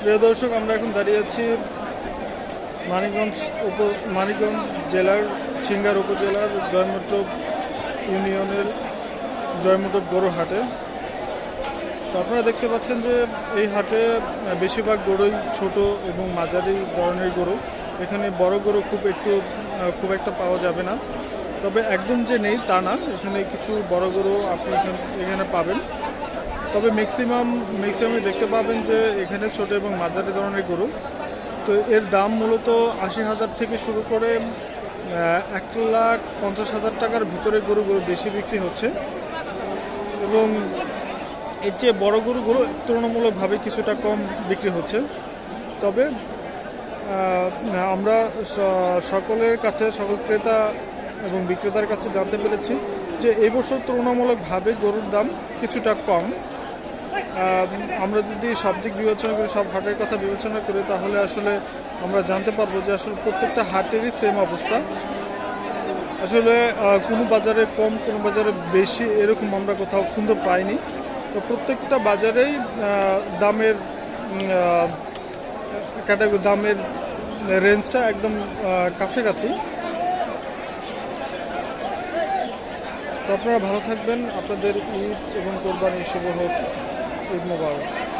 প্রিয় দর্শক আমরা এখন দাঁড়িয়ে আছি মানিকগঞ্জ উপ মানিকগঞ্জ জেলার সিঙ্গার উপজেলার জয়মত্র ইউনিয়নের জয়মট্টব গরু হাটে। তো আপনারা দেখতে পাচ্ছেন যে এই হাটে বেশিরভাগ গরুই ছোট এবং মাঝারি ধরনের গরু। এখানে বড় গরু খুব একটু খুব একটা পাওয়া যাবে না। তবে একদম যে নেই তা না। এখানে কিছু বড় গরু আপনি এখান- পাবেন। তবে ম্যাক্সিমাম ম্যাক্সিমামে দেখতে পাবেন যে এখানে ছোট এবং মাঝারি ধরনের গরু। তো এর দাম মূলত আশি হাজার থেকে শুরু করে এক লাখ পঞ্চাশ হাজার টাকার ভিতরে গরুগুলো বেশি বিক্রি হচ্ছে। এবং এর চেয়ে বড় গরুগুলো তুলনামূলকভাবে কিছুটা কম বিক্রি হচ্ছে। তবে আমরা সকলের কাছে, সকল ক্রেতা এবং বিক্রেতার কাছে জানতে পেরেছি যে এই বছর তুলনামূলকভাবে গরুর দাম কিছুটা কম। আমরা যদি সব দিক বিবেচনা করি, সব হাটের কথা বিবেচনা করি, তাহলে আসলে আমরা জানতে পারব যে আসলে প্রত্যেকটা হাটেরই সেম অবস্থা। আসলে কোনো বাজারে কম, কোনো বাজারে বেশি এরকম আমরা কোথাও সুন্দর পাইনি। তো প্রত্যেকটা বাজারেই দামের ক্যাটাগরি দামের রেঞ্জটা একদম কাছাকাছি। তো আপনারা ভালো থাকবেন। আপনাদের ঈদ এবং কোরবানি শুভ হোক। ঈদ মোবারক